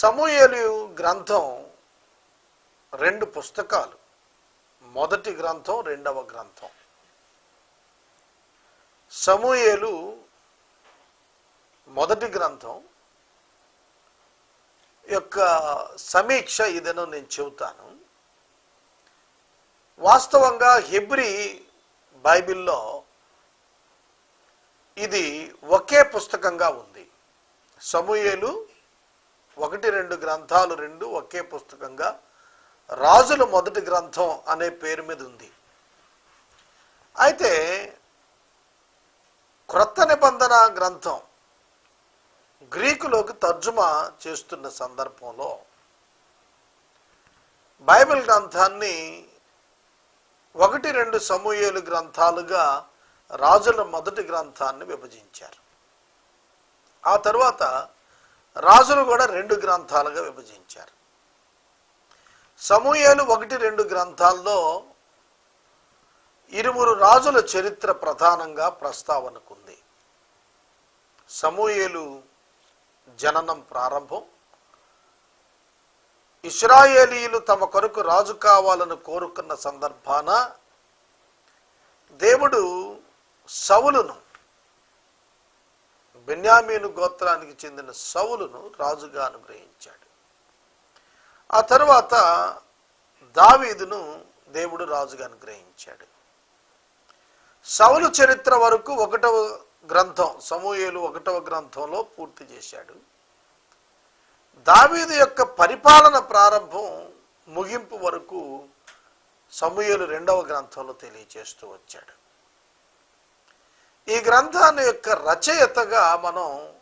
సమూహలు గ్రంథం రెండు పుస్తకాలు. మొదటి గ్రంథం రెండవ గ్రంథం. సమూయేలు మొదటి గ్రంథం యొక్క సమీక్ష ఇదను నేను చెబుతాను. వాస్తవంగా హెబ్రి బైబిల్లో ఇది ఒకే పుస్తకంగా ఉంది. సమూయేలు ఒకటి రెండు గ్రంథాలు రెండు ఒకే పుస్తకంగా రాజుల మొదటి గ్రంథం అనే పేరు మీద ఉంది. అయితే క్రొత్త నిబంధన గ్రంథం గ్రీకులోకి తర్జుమా చేస్తున్న సందర్భంలో బైబిల్ గ్రంథాన్ని ఒకటి రెండు సమూహలు గ్రంథాలుగా రాజుల మొదటి గ్రంథాన్ని విభజించారు. ఆ తర్వాత రాజులు కూడా రెండు గ్రంథాలుగా విభజించారు. సమూహేలు ఒకటి రెండు గ్రంథాల్లో ఇరువురు రాజుల చరిత్ర ప్రధానంగా ప్రస్తావనకుంది. సమూహేలు జననం ప్రారంభం. ఇస్రాయేలీలు తమ కొరకు రాజు కావాలని కోరుకున్న సందర్భాన దేవుడు సవులును బెన్యామీను గోత్రానికి చెందిన సౌలును రాజుగా అనుగ్రహించాడు. ఆ తరువాత దావీదును దేవుడు రాజుగా అనుగ్రహించాడు. సౌలు చరిత్ర వరకు ఒకటవ గ్రంథం సమూహేలు ఒకటవ గ్రంథంలో పూర్తి చేశాడు. దావీదు యొక్క పరిపాలన ప్రారంభం ముగింపు వరకు సమూహేలు రెండవ గ్రంథంలో తెలియచేస్తూ వచ్చాడు. ఈ గ్రంథాన్ని యొక్క రచయితగా మనం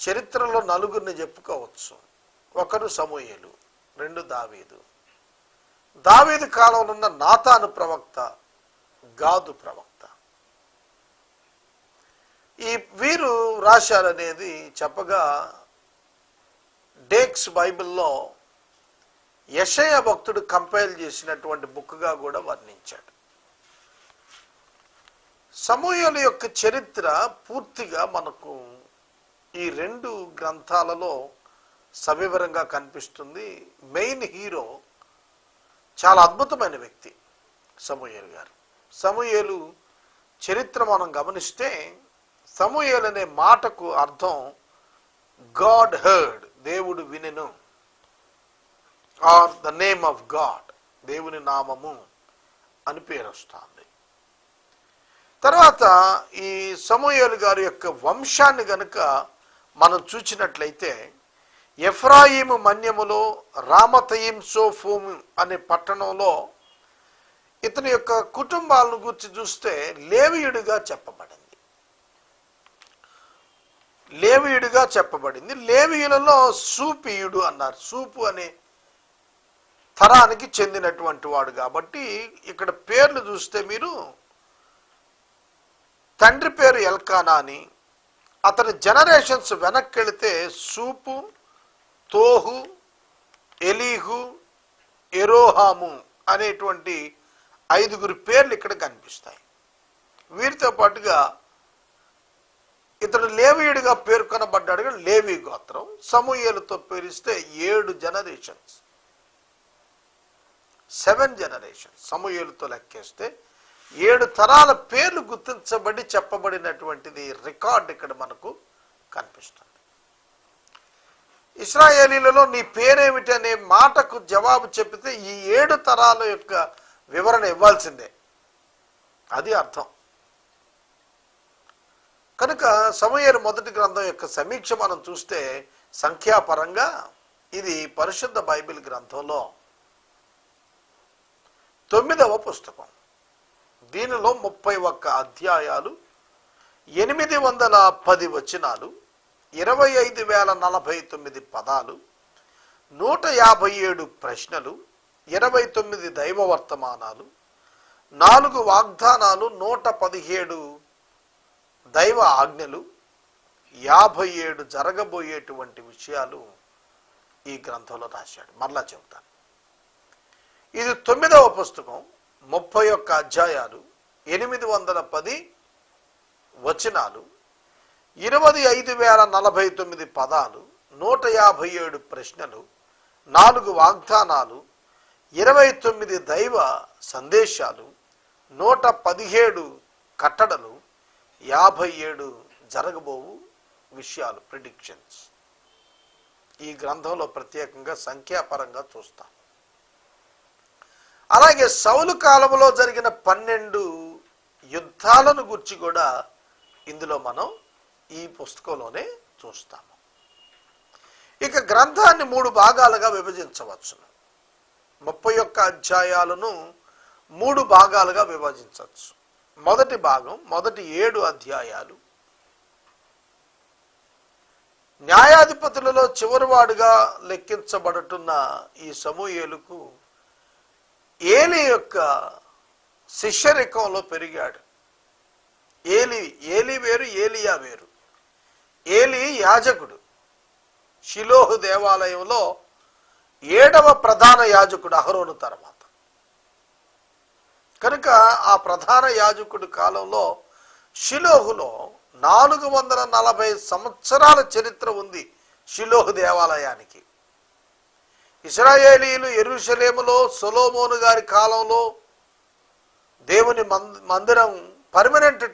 చరిత్రలో నలుగురిని చెప్పుకోవచ్చు. ఒకరు సమూహలు రెండు దావీదు. దావీదు కాలంలో ఉన్న నాతాను ప్రవక్త గాదు ప్రవక్త. ఈ వీరు రాశారనేది చెప్పగా డేక్స్ బైబిల్లో యషయ భక్తుడు కంపైల్ చేసినటువంటి బుక్గా కూడా వర్ణించాడు. సమూహల యొక్క చరిత్ర పూర్తిగా మనకు ఈ రెండు గ్రంథాలలో సవివరంగా కనిపిస్తుంది. మెయిన్ హీరో చాలా అద్భుతమైన వ్యక్తి సమూహేలు గారు. సమూహేలు చరిత్ర మనం గమనిస్తే సమూహేలు అనే మాటకు అర్థం గాడ్ హర్డ్ దేవుడు వినెను. Or the name of God దేవుని నామము అని పేరు వస్తుంది తర్వాత ఈ సమూహలు గారి యొక్క వంశాన్ని గనుక మనం చూచినట్లయితే ఎఫ్రాయిము మన్యములో రామతయిం సోఫోము అనే పట్టణంలో ఇతని యొక్క కుటుంబాలను గురించి చూస్తే లేవియుడిగా చెప్పబడింది. లేవియుడిగా చెప్పబడింది. లేవియులలో సూపియుడు అన్నారు. సూపు అనే తరానికి చెందినటువంటి వాడు కాబట్టి ఇక్కడ పేర్లు చూస్తే మీరు తండ్రి పేరు ఎల్కానా అని అతని జనరేషన్స్ వెనక్కి వెళితే సూపు తోహు ఎలీహు ఎరోహాము అనేటువంటి ఐదుగురు పేర్లు ఇక్కడ కనిపిస్తాయి. వీరితో పాటుగా ఇతడు లేవీయుడిగా పేర్కొనబడ్డాడుగా లేవి గోత్రం సమూహలతో పేరిస్తే ఏడు జనరేషన్స్. సెవెన్ జనరేషన్ సమూహలతో లెక్కేస్తే ఏడు తరాల పేర్లు గుర్తించబడి చెప్పబడినటువంటిది రికార్డ్ ఇక్కడ మనకు కనిపిస్తుంది. ఇస్రాయేలీలలో నీ పేరేమిటి అనే మాటకు జవాబు చెప్పితే ఈ ఏడు తరాల యొక్క వివరణ ఇవ్వాల్సిందే. అది అర్థం. కనుక సమయర్ మొదటి గ్రంథం యొక్క సమీక్ష మనం చూస్తే సంఖ్యాపరంగా ఇది పరిశుద్ధ బైబిల్ గ్రంథంలో. తొమ్మిదవ పుస్తకం. దీనిలో ముప్పై ఒక్క అధ్యాయాలు ఎనిమిది వందల పది వచనాలు ఇరవై ఐదు వేల నలభై తొమ్మిది పదాలు నూట యాభై ఏడు ప్రశ్నలు ఇరవై తొమ్మిది దైవ వర్తమానాలు నాలుగు వాగ్దానాలు నూట పదిహేడు దైవ ఆజ్ఞలు యాభై ఏడు జరగబోయేటువంటి విషయాలు ఈ గ్రంథంలో రాశాడు. మరలా చెబుతాను. ఇది తొమ్మిదవ పుస్తకం. ముప్పై ఒక్క అధ్యాయాలు ఎనిమిది వందల పది వచనాలు ఇరవై ఐదు వేల నలభై తొమ్మిది పదాలు నూట యాభై ఏడు ప్రశ్నలు నాలుగు వాగ్దానాలు ఇరవై తొమ్మిది దైవ సందేశాలు నూట పదిహేడు కట్టడలు యాభై ఏడు జరగబోవు విషయాలు ప్రిడిక్షన్స్ ఈ గ్రంథంలో ప్రత్యేకంగా సంఖ్యాపరంగా చూస్తాం. అలాగే సౌలు కాలంలో జరిగిన పన్నెండు యుద్ధాలను గురించి కూడా ఇందులో మనం ఈ పుస్తకంలోనే చూస్తాము. ఇక గ్రంథాన్ని మూడు భాగాలుగా విభజించవచ్చును. ముప్పై ఒక్క అధ్యాయాలను మూడు భాగాలుగా విభజించవచ్చు. మొదటి భాగం మొదటి ఏడు అధ్యాయాలు. న్యాయాధిపతులలో చివరివాడుగా లెక్కించబడుతున్న ఈ సమూయేలుకు ఏలి యొక్క శిష్యరికంలో పెరిగాడు. ఏలి ఏలి వేరు ఏలియా వేరు. ఏలి యాజకుడు. షిలోహు దేవాలయంలో ఏడవ ప్రధాన యాజకుడు అహరోను తర్వాత. కనుక ఆ ప్రధాన యాజకుడు కాలంలో షిలోహులో నాలుగు వందల నలభై సంవత్సరాల చరిత్ర ఉంది షిలోహు దేవాలయానికి. ఇస్రాయేలీలు ఎరుషలేములో సొలోమోను గారి కాలంలో దేవుని మంద- మందిరం పర్మనెంట్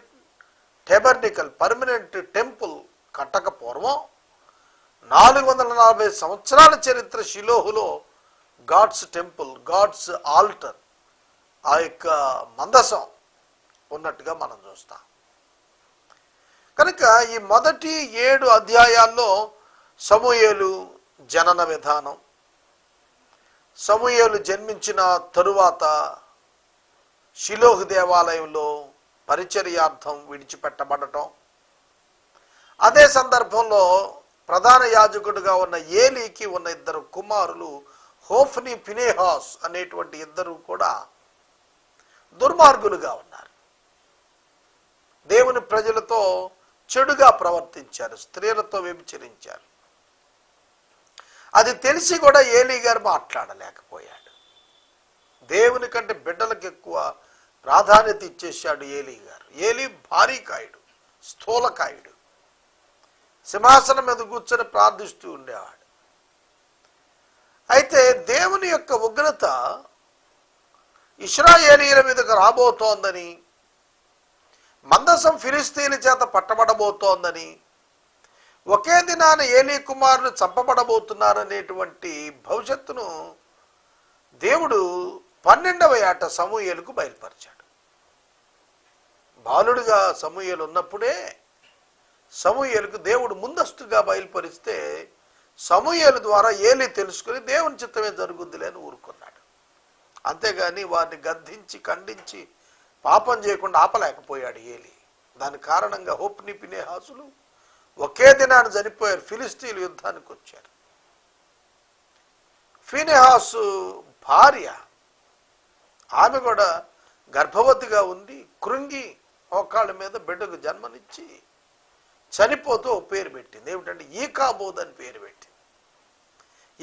టెబర్నికల్ పర్మనెంట్ టెంపుల్ కట్టక పూర్వం నాలుగు వందల నలభై సంవత్సరాల చరిత్ర షిలోహులో గాడ్స్ టెంపుల్ గాడ్స్ ఆల్టర్ ఆ యొక్క మందసం ఉన్నట్టుగా మనం చూస్తాం. కనుక ఈ మొదటి ఏడు అధ్యాయాల్లో సమూయేలు జనన విధానం సమూహలు జన్మించిన తరువాత షిలోహ్ దేవాలయంలో పరిచర్యార్థం విడిచిపెట్టబడటం. అదే సందర్భంలో ప్రధాన యాజకుడుగా ఉన్న ఏలీకి ఉన్న ఇద్దరు కుమారులు హోఫ్ని ఫినేహాస్ అనేటువంటి ఇద్దరు కూడా దుర్మార్గులుగా ఉన్నారు. దేవుని ప్రజలతో చెడుగా ప్రవర్తించారు స్త్రీలతో వ్యభిచరించారు. అది తెలిసి కూడా ఏలీ గారు మాట్లాడలేకపోయాడు. దేవుని కంటే బిడ్డలకు ఎక్కువ ప్రాధాన్యత ఇచ్చేశాడు ఏలీ గారు. ఏలీ భారీకాయుడు స్థూలకాయుడు సింహాసనం మీద కూర్చొని ప్రార్థిస్తూ ఉండేవాడు. అయితే దేవుని యొక్క ఉగ్రత ఇస్రాయేలీల మీదకు రాబోతోందని మందసం ఫిలిస్తీన్ల చేత పట్టబడబోతోందని ఒకే దినాన ఏలీ కుమారులు చంపబడబోతున్నారనేటువంటి భవిష్యత్తును దేవుడు పన్నెండవ ఏట సమూహలకు బయలుపరిచాడు. బాలుడిగా సమూహలు ఉన్నప్పుడే సమూహలకు దేవుడు ముందస్తుగా బయలుపరిస్తే సమూహల ద్వారా ఏలి తెలుసుకుని దేవుని చిత్తమే జరుగుద్దిలే అని ఊరుకున్నాడు. అంతేగాని వారిని గద్దించి ఖండించి పాపం చేయకుండా ఆపలేకపోయాడు ఏలి. దాని కారణంగా హోప్ని పినేహాసులు ఒకే దినాన్ని చనిపోయారు ఫిలిస్తీన్లు యుద్ధానికి వచ్చారు. ఫినిహాసు భార్య ఆమె కూడా గర్భవతిగా ఉంది కృంగి మోకాళ్ళ మీద బిడ్డకు జన్మనిచ్చి చనిపోతూ పేరు పెట్టింది. ఏమిటంటే ఈకాబోధ్ అని పేరు పెట్టింది.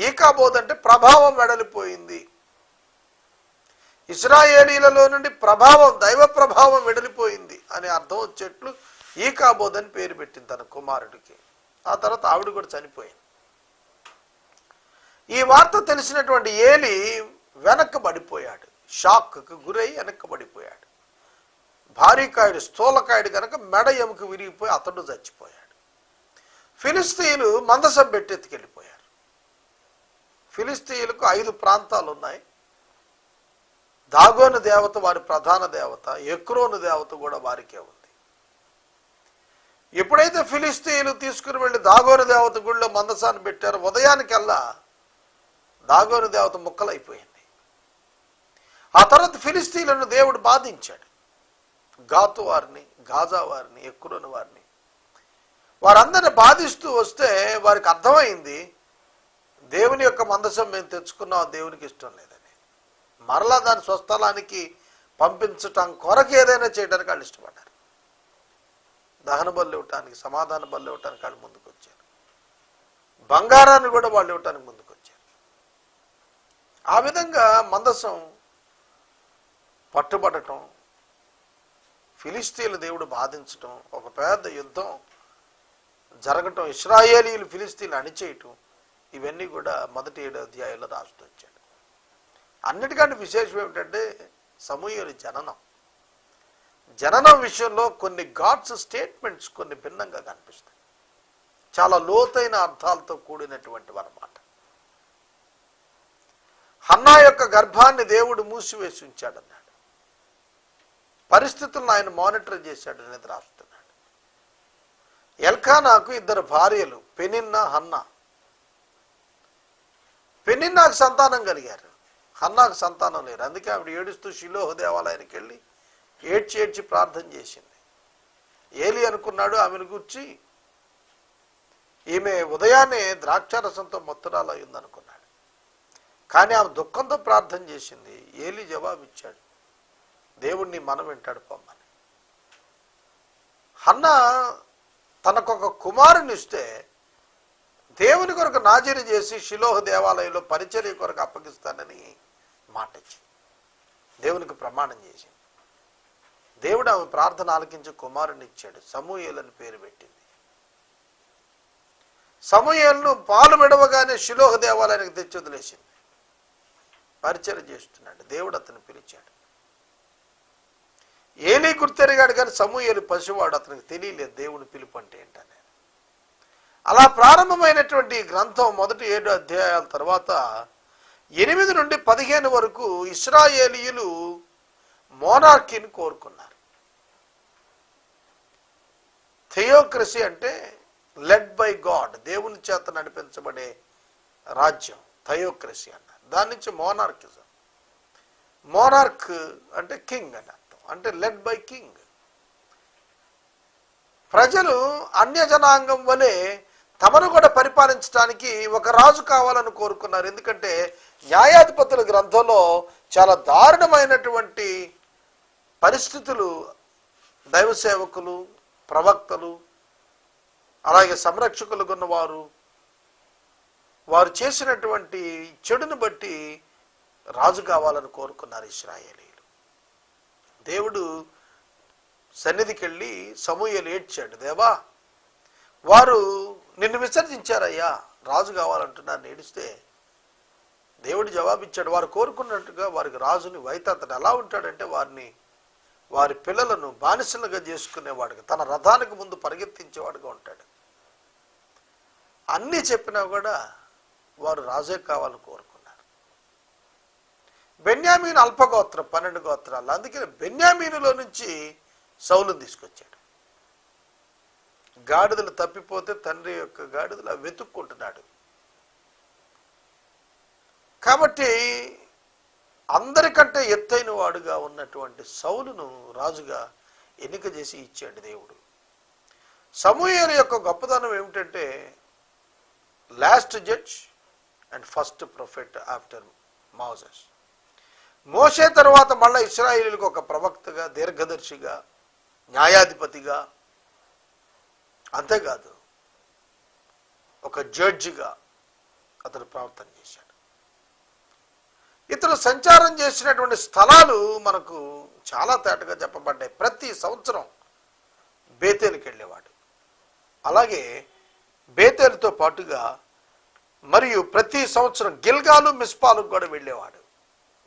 ఈకాబోధ్ అంటే ప్రభావం వెడలిపోయింది. ఇస్రాయేలీలలో నుండి ప్రభావం దైవ ప్రభావం వెడలిపోయింది అని అర్థం వచ్చేట్లు ఈకాబోధ్ అని పేరు పెట్టింది తన కుమారుడికి. ఆ తర్వాత ఆవిడ కూడా చనిపోయింది. ఈ వార్త తెలిసినటువంటి ఏలి వెనక్కబడిపోయాడు షాక్కు గురై వెనక్కబడిపోయాడు భారీకాయుడు స్థూలకాయుడు కనుక మెడ ఎముకు విరిగిపోయి అతడు చచ్చిపోయాడు. ఫిలిస్తీన్లు మందసం పెట్టి ఎత్తుకెళ్ళిపోయారు ఫిలిస్తీన్లకు ఐదు ప్రాంతాలు ఉన్నాయి దాగోను దేవత వారి ప్రధాన దేవత ఎక్రోను దేవత కూడా వారికే ఉంది. ఎప్పుడైతే ఫిలిస్తీన్లు తీసుకుని వెళ్ళి దాగోరు దేవత గుళ్ళో మందసాన్ని పెట్టారో ఉదయానికల్లా దాగోరు దేవత ముక్కలైపోయింది. ఆ తర్వాత ఫిలిస్తీన్లను దేవుడు బాధించాడు. గాతు వారిని గాజా వారిని ఎక్కురోని వారిని. వారందరిని బాధిస్తూ వస్తే వారికి అర్థమైంది దేవుని యొక్క మందసం మేము తెచ్చుకున్నాం దేవునికి ఇష్టం లేదని. మరలా దాని స్వస్థలానికి పంపించటం కొరకు ఏదైనా చేయడానికి వాళ్ళు ఇష్టపడ్డారు. దహన బలు ఇవ్వటానికి సమాధాన బలు ఇవ్వటానికి వాళ్ళు ముందుకు వచ్చారు. బంగారాన్ని కూడా వాళ్ళు ఇవ్వటానికి ముందుకు వచ్చారు. ఆ విధంగా మందసం పట్టుబడటం ఫిలిస్తీన్ల దేవుడు బాధించటం ఒక పెద్ద యుద్ధం జరగటం ఇస్రాయేలీలు ఫిలిస్తీన్లు అణిచేయటం ఇవన్నీ కూడా మొదటి ఏడు అధ్యాయంలో రాస్తూ వచ్చాడు. అన్నిటికంటే విశేషం ఏమిటంటే సమూహలు జననం. జననం విషయంలో కొన్ని గాడ్స్ స్టేట్మెంట్స్ కొన్ని భిన్నంగా కనిపిస్తాయి. చాలా లోతైన అర్థాలతో కూడినటువంటి అన్నమాట హన్నా యొక్క గర్భాన్ని దేవుడు మూసివేసి ఉంచాడన్నాడు. పరిస్థితులను ఆయన మానిటర్ చేశాడు అనేది రాస్తున్నాడు ఎల్కానాకు ఇద్దరు భార్యలు పెనిన్నా హన్నా. పెనిన్నాకు సంతానం కలిగారు. హన్నాకు సంతానం లేరు. అందుకే ఆవిడ ఏడుస్తూ శిలోహ దేవాలయానికి వెళ్ళి ఏడ్చి ఏడ్చి ప్రార్థన చేసింది. ఏలి అనుకున్నాడు ఆమెను గుర్చి ఈమె ఉదయాన్నే ద్రాక్షారసంతో మొత్తరాలు అయిందనుకున్నాడు కానీ ఆమె దుఃఖంతో ప్రార్థన చేసింది. ఏలి జవాబిచ్చాడు దేవుణ్ణి మనం వింటాడు పొమ్మని. అన్న తనకొక కుమారునిస్తే దేవుని కొరకు నాజీరు చేసి శిలోహ దేవాలయంలో పరిచర్య కొరకు అప్పగిస్తానని మాట ఇచ్చింది దేవునికి ప్రమాణం చేసింది. దేవుడు ఆమె ప్రార్థన ఆలకించి కుమారుని ఇచ్చాడు. సమూయేలని పేరు పెట్టింది. సమూయేలను పాలు విడవగానే శిలోహ దేవాలయానికి తెచ్చి వదిలేసింది. పరిచయం చేస్తున్నాడు. దేవుడు అతను పిలిచాడు. ఏలీ గుర్తెరిగాడు కానీ సమూహలు పసివాడు అతనికి తెలియలేదు దేవుని పిలుపు అంటే ఏంటనే అలా ప్రారంభమైనటువంటి గ్రంథం మొదటి ఏడు అధ్యాయాల తర్వాత ఎనిమిది నుండి పదిహేను వరకు ఇస్రాయేలీయులు మోనార్కీని కోరుకున్నారు. థియోక్రసీ అంటే లెడ్ బై గాడ్ దేవుని చేత నడిపించబడే రాజ్యం థయోక్రసీ అన్నారు. దాని నుంచి మోనార్కిజం మోనార్క్ అంటే కింగ్ అని అర్థం. అంటే లెడ్ బై కింగ్ ప్రజలు అన్య జనాంగం వలె తమను కూడా పరిపాలించడానికి ఒక రాజు కావాలని కోరుకున్నారు. ఎందుకంటే న్యాయాధిపతుల గ్రంథంలో చాలా దారుణమైనటువంటి పరిస్థితులు దైవ సేవకులు ప్రవక్తలు అలాగే సంరక్షకులు ఉన్నవారు వారు చేసినటువంటి చెడును బట్టి రాజు కావాలని కోరుకున్నారు ఇస్రాయేలీలు దేవుడు సన్నిధికి వెళ్ళి సమూహలు ఏడ్చాడు దేవా వారు నిన్ను విసర్జించారయ్యా రాజు కావాలంటున్నారు ఏడిస్తే దేవుడు జవాబిచ్చాడు. వారు కోరుకున్నట్టుగా వారికి రాజుని వైతాతడు ఎలా ఉంటాడంటే వారిని వారి పిల్లలను బానిసలుగా చేసుకునేవాడుగా తన రథానికి ముందు పరిగెత్తించేవాడుగా ఉంటాడు. అన్నీ చెప్పినా కూడా వారు రాజే కావాలని కోరుకున్నారు. బెన్యామీన్ అల్పగోత్రం పన్నెండు గోత్రాలు. అందుకని బెన్యామీనులో నుంచి సౌలును తీసుకొచ్చాడు. గాడిదలు తప్పిపోతే తండ్రి యొక్క గాడిదలు వెతుక్కుంటున్నాడు. కాబట్టి అందరికంటే ఎత్తైన వాడుగా ఉన్నటువంటి సౌలును రాజుగా ఎన్నిక చేసి ఇచ్చాడు దేవుడు. సమూహల యొక్క గొప్పతనం ఏమిటంటే last judge and first prophet after Moses మోసే తర్వాత మళ్ళా ఇస్రాయిలీలకు ఒక ప్రవక్తగా దీర్ఘదర్శిగా న్యాయాధిపతిగా అంతేకాదు ఒక జడ్జిగా అతను ప్రవర్తన చేశాడు. ఇతను సంచారం చేసినటువంటి స్థలాలు మనకు చాలా తేటగా చెప్పబడ్డాయి. ప్రతి సంవత్సరం బేతేలుకి వెళ్ళేవాడు. అలాగే బేతేలుతో పాటుగా మరియు ప్రతి సంవత్సరం గిల్గాలు మిస్పాలకు కూడా వెళ్ళేవాడు.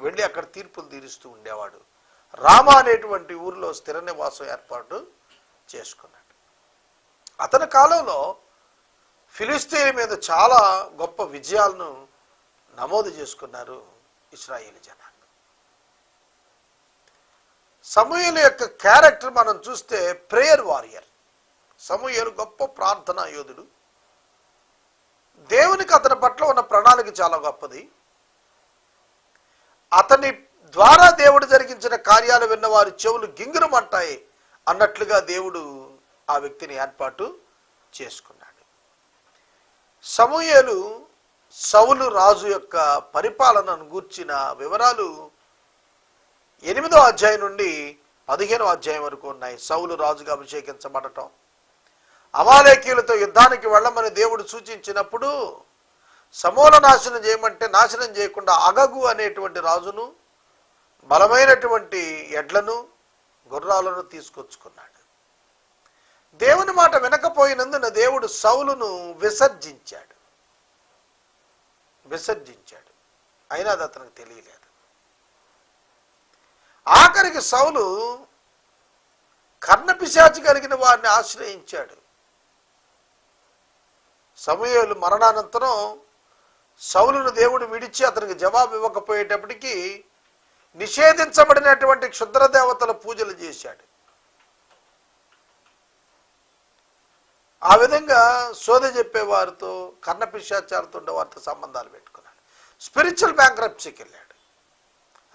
వెళ్ళి అక్కడ తీర్పులు తీరుస్తూ ఉండేవాడు. రామ అనేటువంటి ఊరిలో స్థిర నివాసం ఏర్పాటు చేసుకున్నాడు. అతని కాలంలో ఫిలిస్తీన్ మీద చాలా గొప్ప విజయాలను నమోదు చేసుకున్నారు ఇస్రాయేల్ జనాంగం. సమూహల యొక్క క్యారెక్టర్ మనం చూస్తే ప్రేయర్ వారియర్. సమూహలు గొప్ప ప్రార్థనా యోధుడు. దేవునికి అతని పట్ల ఉన్న ప్రణాళిక చాలా గొప్పది. అతని ద్వారా దేవుడు జరిగించిన కార్యాలు విన్న వారి చెవులు గింగిరమంటాయి అన్నట్లుగా దేవుడు ఆ వ్యక్తిని ఏర్పాటు చేసుకున్నాడు. సమూహలు సౌలు రాజు యొక్క పరిపాలనను గూర్చిన వివరాలు ఎనిమిదో అధ్యాయం నుండి పదిహేనో అధ్యాయం వరకు ఉన్నాయి. సౌలు రాజుగా అభిషేకించబడటం. అమాలేకీయులతో యుద్ధానికి వెళ్ళమని దేవుడు సూచించినప్పుడు సమూల నాశనం చేయమంటే నాశనం చేయకుండా అగగు అనేటువంటి రాజును బలమైనటువంటి ఎడ్లను గుర్రాలను తీసుకొచ్చుకున్నాడు. దేవుని మాట వినకపోయినందున దేవుడు సౌలును విసర్జించాడు. విసర్జించాడు. అయినా అది అతనికి తెలియలేదు. ఆఖరికి సౌలు కర్ణపిశాచి కలిగిన వారిని ఆశ్రయించాడు. సమయాలు మరణానంతరం సౌలును దేవుడు విడిచి అతనికి జవాబు ఇవ్వకపోయేటప్పటికీ నిషేధించబడినటువంటి క్షుద్ర దేవతల పూజలు చేశాడు. ఆ విధంగా సోద చెప్పేవారితో కర్ణపిశాచాలతో ఉండే వారితో సంబంధాలు పెట్టుకున్నాడు. స్పిరిచువల్ బ్యాంక్రప్సీకి వెళ్ళాడు.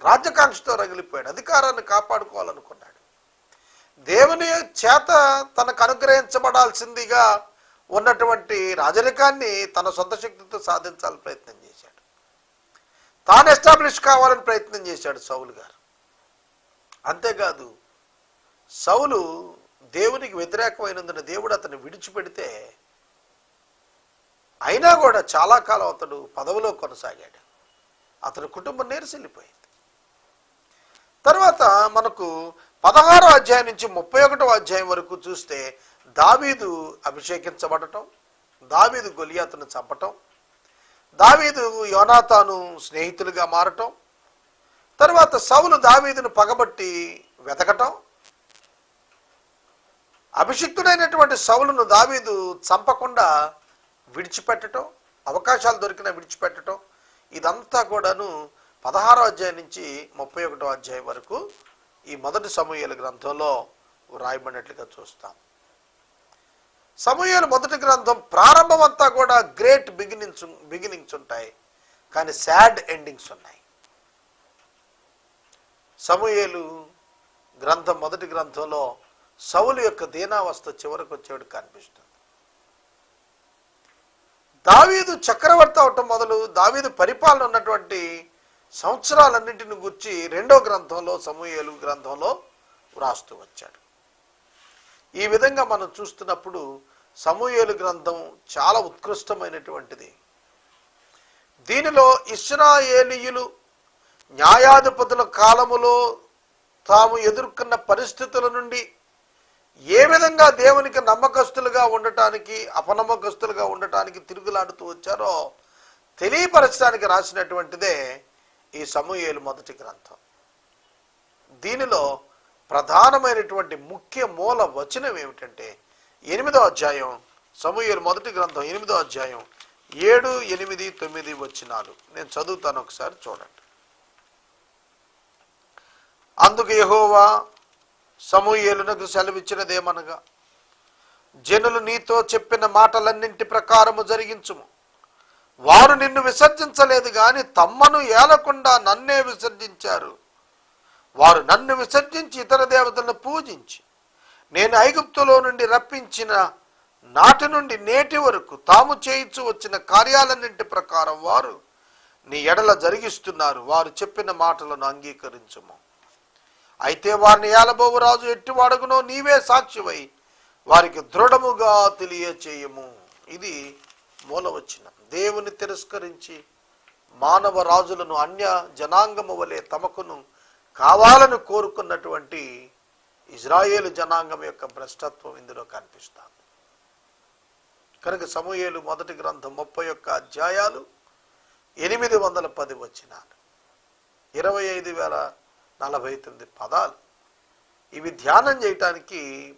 రాజ్యకాంక్షతో రగిలిపోయాడు. అధికారాన్ని కాపాడుకోవాలనుకున్నాడు. దేవుని చేత తనకు అనుగ్రహించబడాల్సిందిగా ఉన్నటువంటి రాజరికాన్ని తన సొంత శక్తితో సాధించాలని ప్రయత్నం చేశాడు. తాను ఎస్టాబ్లిష్ కావాలని ప్రయత్నం చేశాడు సౌలు గారు. అంతేకాదు సౌలు దేవునికి వ్యతిరేకమైనందున దేవుడు అతను విడిచిపెడితే అయినా కూడా చాలా కాలం అతడు పదవిలో కొనసాగాడు. అతని కుటుంబం నీరసిల్లిపోయింది. తర్వాత మనకు పదహారో అధ్యాయం నుంచి ముప్పై ఒకటో అధ్యాయం వరకు చూస్తే దావీదు అభిషేకించబడటం దావీదు గొలియాతను చంపటం దావీదు యోనాతాను స్నేహితులుగా మారటం తర్వాత సౌలు దావీదును పగబట్టి వెతకటం అభిషిక్తుడైనటువంటి సౌలును దావీదు చంపకుండా విడిచిపెట్టడం అవకాశాలు దొరికిన విడిచిపెట్టడం ఇదంతా కూడాను పదహారో అధ్యాయం నుంచి ముప్పై ఒకటో అధ్యాయం వరకు ఈ మొదటి సమూహల గ్రంథంలో వ్రాయబడినట్లుగా చూస్తాం. సమూహలు మొదటి గ్రంథం ప్రారంభం అంతా కూడా గ్రేట్ బిగినింగ్స్ బిగినింగ్స్ ఉంటాయి. కానీ సాడ్ ఎండింగ్స్ ఉన్నాయి. సమూహలు గ్రంథం మొదటి గ్రంథంలో సౌలు యొక్క దీనావస్థ చివరకు వచ్చేవాడు కనిపిస్తుంది. దావీదు చక్రవర్తి అవటం మొదలు దావీదు పరిపాలన ఉన్నటువంటి సంవత్సరాలన్నింటిని గుర్చి రెండో గ్రంథంలో సమూహలు గ్రంథంలో వ్రాస్తూ వచ్చాడు. ఈ విధంగా మనం చూస్తున్నప్పుడు సమూహేలు గ్రంథం చాలా ఉత్కృష్టమైనటువంటిది. దీనిలో ఇస్రాయేలీయులు న్యాయాధిపతుల కాలములో తాము ఎదుర్కొన్న పరిస్థితుల నుండి ఏ విధంగా దేవునికి నమ్మకస్తులుగా ఉండటానికి అపనమ్మకస్తులుగా ఉండటానికి తిరుగులాడుతూ వచ్చారో తెలియపరచడానికి రాసినటువంటిదే ఈ సమూహేలు మొదటి గ్రంథం. దీనిలో ప్రధానమైనటువంటి ముఖ్య మూల వచనం ఏమిటంటే ఎనిమిదో అధ్యాయం సమూహేలు మొదటి గ్రంథం ఎనిమిదో అధ్యాయం ఏడు ఎనిమిది తొమ్మిది వచనాలు నేను చదువుతాను ఒకసారి చూడండి. అందుకు యహోవా సమూహేలునకు సెలవిచ్చినదేమనగా జనులు నీతో చెప్పిన మాటలన్నింటి ప్రకారము జరిగించుము. వారు నిన్ను విసర్జించలేదు గాని తమ్మను ఏలకుండా నన్నే విసర్జించారు. వారు నన్ను విసర్జించి ఇతర దేవతలను పూజించి నేను ఐగుప్తులో నుండి రప్పించిన నాటి నుండి నేటి వరకు తాము చేయించు వచ్చిన కార్యాలన్నింటి ప్రకారం వారు నీ ఎడల జరిగిస్తున్నారు. వారు చెప్పిన మాటలను అంగీకరించుము. అయితే వారిని ఏలబోవు రాజు ఎట్టివాడగునో నీవే సాక్షివై. వారికి దృఢముగా తెలియచేయము. ఇది మూలవచ్చిన దేవుని తిరస్కరించి మానవ రాజులను అన్య జనాంగము వలె తమకును కావాలని కోరుకున్నటువంటి ఇజ్రాయేల్ జనాంగం యొక్క భ్రష్టత్వం ఇందులో కనిపిస్తాను. కనుక సమూహేలు మొదటి గ్రంథం ముప్పై ఒక్క అధ్యాయాలు ఎనిమిది వందల పది వచ్చినాలు ఇరవై ఐదు వేల నలభై తొమ్మిది పదాలు. ఇవి ధ్యానం చేయటానికి